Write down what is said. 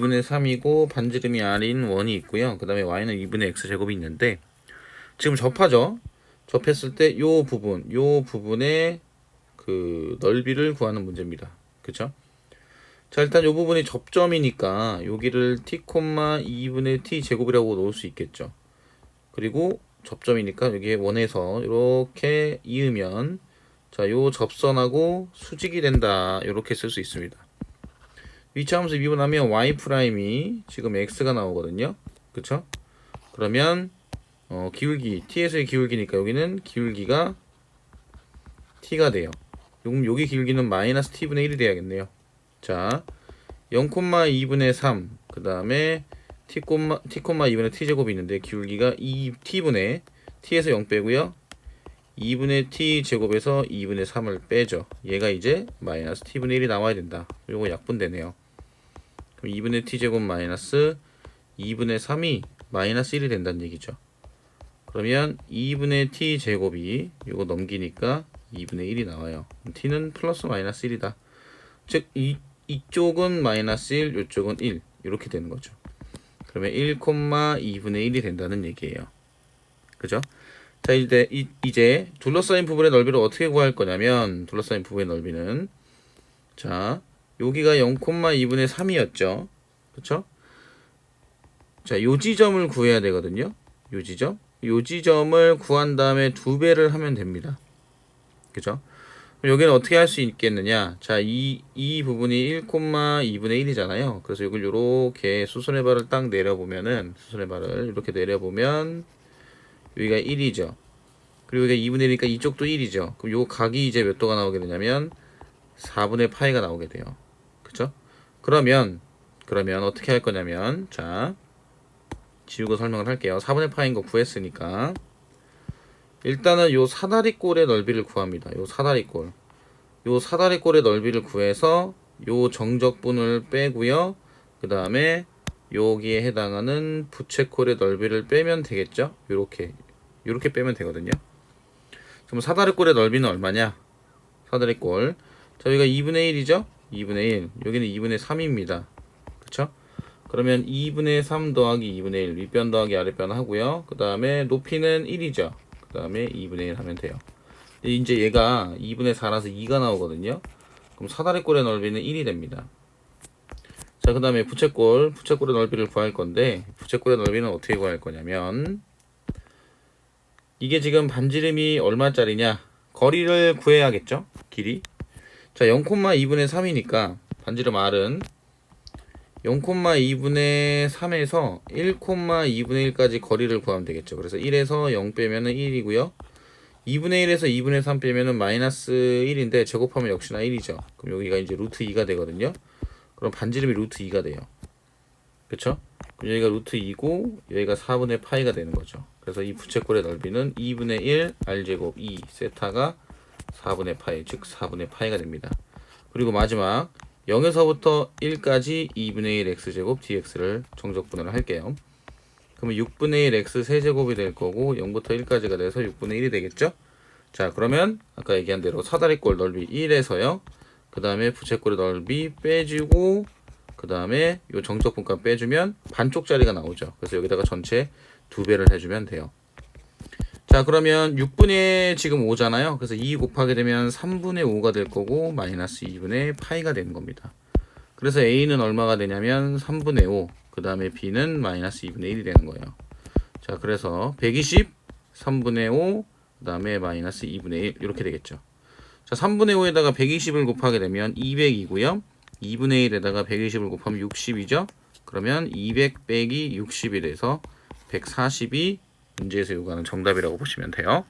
2분의 3이고 반지름이 r인 1이 있고요. 그 다음에 y는 2분의 x 제곱이 있는데 지금 접하죠. 접했을 때 요 부분, 요 부분의 그 넓이를 구하는 문제입니다. 그쵸? 자 일단 요 부분이 접점이니까 여기를 t, 2분의 t 제곱이라고 놓을 수 있겠죠. 그리고 접점이니까 여기에 원에서 이렇게 이으면 자 요 접선하고 수직이 된다 이렇게 쓸 수 있습니다. 위치함수 미분하면 y 프라임이 지금 x가 나오거든요. 그쵸? 그러면 어, 기울기 t에서의 기울기니까 여기는 기울기가 t가 돼요. 요- 여기 기울기는 마이너스 t분의 1이 돼야겠네요. 자, 0,2분의 3, 그 다음에 t, t, 2분의 t제곱이 있는데 기울기가 2 t분의 t에서 0 빼고요. 2분의 t 제곱에서 2분의 3을 빼죠. 얘가 이제 마이너스 t분의 1이 나와야 된다. 요거 약분되네요. 그럼 2분의 t 제곱 마이너스 2분의 3이 마이너스 1이 된다는 얘기죠. 그러면 2분의 t 제곱이 요거 넘기니까 2분의 1이 나와요. t는 플러스 마이너스 1이다. 즉 이, 이쪽은 마이너스 1, 이쪽은 1 이렇게 되는 거죠. 그러면 1,2분의 1이 된다는 얘기예요. 그죠? 자 이제 이, 이제 둘러싸인 부분의 넓이를 어떻게 구할 거냐면 둘러싸인 부분의 넓이는 자 여기가 0,2분의 3이었죠. 그쵸? 자, 요 지점을 구해야 되거든요. 요 지점. 요 지점을 구한 다음에 두 배를 하면 됩니다. 그죠? 여기는 어떻게 할 수 있겠느냐? 자, 이, 이 부분이 1,2분의 1이잖아요. 그래서 이걸 요렇게 수선의 발을 딱 내려보면은, 수선의 발을 이렇게 내려보면, 여기가 1이죠. 그리고 여기가 2분의 1이니까 이쪽도 1이죠. 그럼 요 각이 이제 몇 도가 나오게 되냐면, 4분의 파이가 나오게 돼요. 그죠? 그러면, 그러면 어떻게 할 거냐면, 자, 지우고 설명을 할게요. 4분의 파인 거 구했으니까 일단은 요 사다리꼴의 넓이를 구합니다. 요 사다리꼴. 요 사다리꼴의 넓이를 구해서 요 정적분을 빼고요. 그 다음에 여기에 해당하는 부채꼴의 넓이를 빼면 되겠죠? 요렇게 요렇게 빼면 되거든요. 그럼 사다리꼴의 넓이는 얼마냐? 사다리꼴. 자, 여기가 2분의 1이죠? 2분의 1. 여기는 2분의 3입니다. 그쵸? 그러면 2분의 3 더하기 2분의 1 윗변 더하기 아랫변 하고요. 그 다음에 높이는 1이죠. 그 다음에 2분의 1 하면 돼요. 이제 얘가 2분의 4라서 2가 나오거든요. 그럼 사다리꼴의 넓이는 1이 됩니다. 자, 그 다음에 부채꼴, 부채꼴의 넓이를 구할 건데 부채꼴의 넓이는 어떻게 구할 거냐면 이게 지금 반지름이 얼마짜리냐? 거리를 구해야겠죠? 길이. 자, 0,2분의 3이니까 반지름 R은 0,2분의 3에서 1,2분의 1까지 거리를 구하면 되겠죠. 그래서 1에서 0 빼면은 1이고요. 2분의 1에서 2분의 3 빼면은 마이너스 1인데 제곱하면 역시나 1이죠. 그럼 여기가 이제 루트 2가 되거든요. 그럼 반지름이 루트 2가 돼요. 그쵸? 그럼 여기가 루트 2고 여기가 4분의 파이가 되는 거죠. 그래서 이 부채꼴의 넓이는 2분의 1 r제곱 2 세타가 4분의 파이 즉 4분의 파이가 됩니다. 그리고 마지막 0에서부터 1까지 2분의 1 x제곱 dx를 정적분을 할게요. 그러면 6분의 1 x 세제곱이 될 거고 0부터 1까지가 돼서 6분의 1이 되겠죠? 자 그러면 아까 얘기한 대로 사다리꼴 넓이 1에서요. 그 다음에 부채꼴의 넓이 빼주고 그 다음에 요 정적분값 빼주면 반쪽짜리가 나오죠. 그래서 여기다가 전체 두 배를 해주면 돼요. 자 그러면 6분의 지금 5잖아요. 그래서 2 곱하게 되면 3분의 5가 될 거고 마이너스 2분의 파이가 되는 겁니다. 그래서 A는 얼마가 되냐면 3분의 5, 그 다음에 B는 마이너스 2분의 1이 되는 거예요. 자 그래서 120, 3분의 5, 그 다음에 마이너스 2분의 1 이렇게 되겠죠. 자 3분의 5에다가 120을 곱하게 되면 200이고요. 2분의 1에다가 120을 곱하면 60이죠. 그러면 200 빼기 60이 돼서 140이 문제에서 요구하는 정답이라고 보시면 돼요.